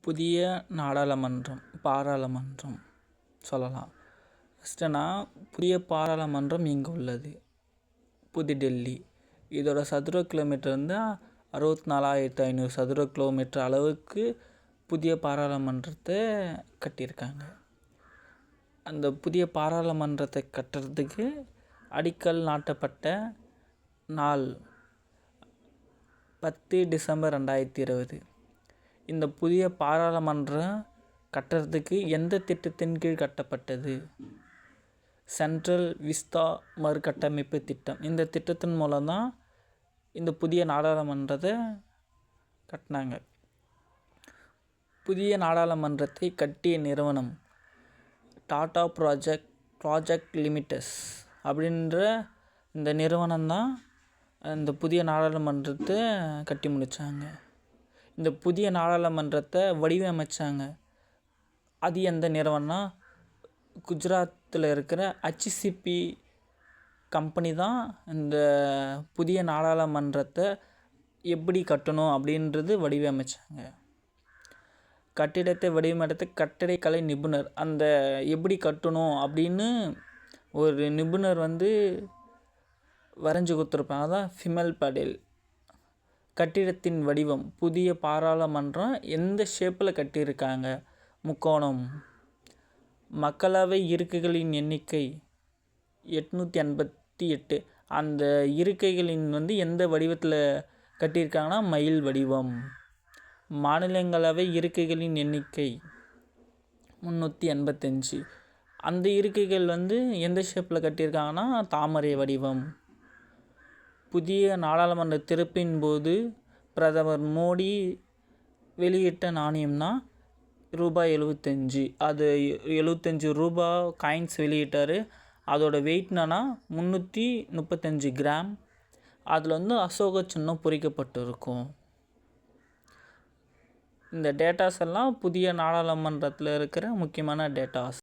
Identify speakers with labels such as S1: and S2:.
S1: புதிய நாடாளுமன்றம் பாராளுமன்றம் சொல்லலாம். ஃபஸ்ட்டுனா புதிய பாராளுமன்றம் இங்கே உள்ளது. புதுடெல்லி இதோட சதுர கிலோமீட்டர் வந்து அறுபத்தி நாலாயிரத்து ஐநூறு சதுர கிலோமீட்டர் அளவுக்கு புதிய பாராளுமன்றத்தை கட்டியிருக்காங்க. அந்த புதிய பாராளுமன்றத்தை கட்டுறதுக்கு அடிக்கல் நாட்டப்பட்ட நாள் பத்து டிசம்பர் ரெண்டாயிரத்தி இருபது. இந்த புதிய பாராளுமன்றம் கட்டுறதுக்கு எந்த திட்டத்தின் கீழ் கட்டப்பட்டது? சென்ட்ரல் விஸ்தா மறுகட்டமைப்பு திட்டம். இந்த திட்டத்தின் மூலம் தான் இந்த புதிய நாடாளுமன்றத்தை கட்டினாங்க. புதிய நாடாளுமன்றத்தை கட்டிய நிறுவனம் டாடா ப்ராஜெக்ட் ப்ராஜெக்ட் லிமிட்டஸ் அப்படின்ற இந்த நிறுவனம் தான் இந்த புதிய நாடாளுமன்றத்தை கட்டி முடித்தாங்க இந்த புதிய நாடாளுமன்றத்தை வடிவமைச்சாங்க. அது எந்த நிறுவனம்னா குஜராத்தில் இருக்கிற ஹச்சிசிபி கம்பெனி தான் இந்த புதிய நாடாளுமன்றத்தை எப்படி கட்டணும் அப்படின்றது வடிவமைச்சாங்க. கட்டிடத்தை வடிவமைத்த கட்டிடக்கலை நிபுணர் அந்த எப்படி கட்டணும் அப்படின்னு ஒரு நிபுணர் வந்து வரைஞ்சி கொடுத்துருப்பாங்க. அதான் ஃபிமல் படேல் கட்டிடத்தின் வடிவம் புதிய பாராளுமன்றம் எந்த ஷேப்பில் கட்டியிருக்காங்க? முக்கோணம். மக்களவை இருக்கைகளின் எண்ணிக்கை எட்நூற்றி எண்பத்தி எட்டு. அந்த இருக்கைகளின் வந்து எந்த வடிவத்தில் கட்டியிருக்காங்கன்னா மயில் வடிவம். மாநிலங்களவை இருக்கைகளின் எண்ணிக்கை முந்நூற்றி எண்பத்தஞ்சு அந்த இருக்கைகள் வந்து எந்த ஷேப்பில் கட்டியிருக்காங்கன்னா தாமரை வடிவம். புதிய நாடாளுமன்ற திறப்பின் போது பிரதமர் மோடி வெளியிட்ட நாணயம்னா ரூபாய் எழுபத்தஞ்சி அது எழுபத்தஞ்சி ரூபா காயின்ஸ் வெளியிட்டார். அதோடய வெயிட் என்னன்னா முந்நூற்றி முப்பத்தஞ்சு கிராம். அதில் வந்து அசோக சின்னம் பொறிக்கப்பட்டு இருக்கும் இந்த டேட்டாஸ் எல்லாம் புதிய நாடாளுமன்றத்தில் இருக்கிற முக்கியமான டேட்டாஸ்